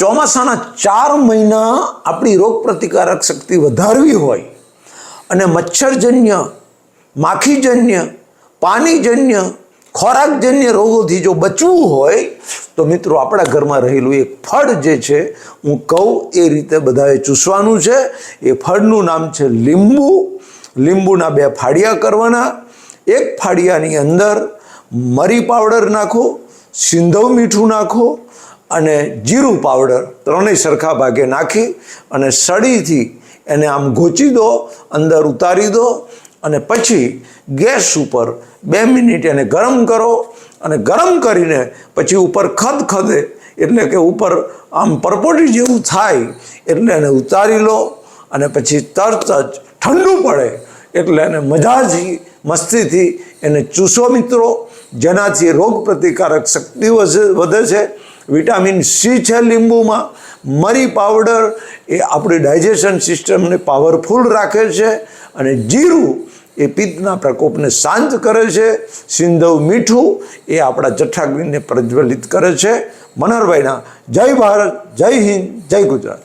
ચોમાસાના ચાર મહિના આપણી રોગ પ્રતિકારક શક્તિ વધારવી હોય અને મચ્છરજન્ય, માખીજન્ય પાણીજન્ય ખોરાકજન્ય રોગોથી જો બચવું હોય, તો મિત્રો આપણા ઘરમાં રહેલું એક ફળ જે છે, હું કહું એ રીતે બધાએ ચૂસવાનું છે. એ ફળનું નામ છે લીંબુ. લીંબુના બે ફાડિયા કરવાના. એક ફાડિયાની અંદર મરી પાવડર નાખો, સિંધવ મીઠું નાખો અને જીરું પાવડર ત્રણેય સરખા ભાગે નાખી અને સળીથી એને આમ ગોચી દો, અંદર ઉતારી દો અને પછી ગેસ ઉપર બે મિનિટ એને ગરમ કરો અને ગરમ કરીને પછી ઉપર ખદ ખદે, એટલે કે ઉપર આમ પરપોટી જેવું થાય, એટલે એને ઉતારી લો અને પછી તરત જ ઠંડુ પડે, એટલે એને મજાથી મસ્તીથી એને ચૂસો મિત્રો, જેનાથી રોગ પ્રતિકારક શક્તિ વધે- છે. વિટામિન સી છે લીંબુમાં. મરી પાવડર એ આપણી ડાયજેશન સિસ્ટમને પાવરફુલ રાખે છે અને જીરું એ પિત્તના પ્રકોપને શાંત કરે છે. સિંધવ મીઠું એ આપણા જઠ્ઠાગ્નિને પ્રજ્વલિત કરે છે. મનહરભાઈના જય ભારત, જય હિન્દ, જય ગુજરાત.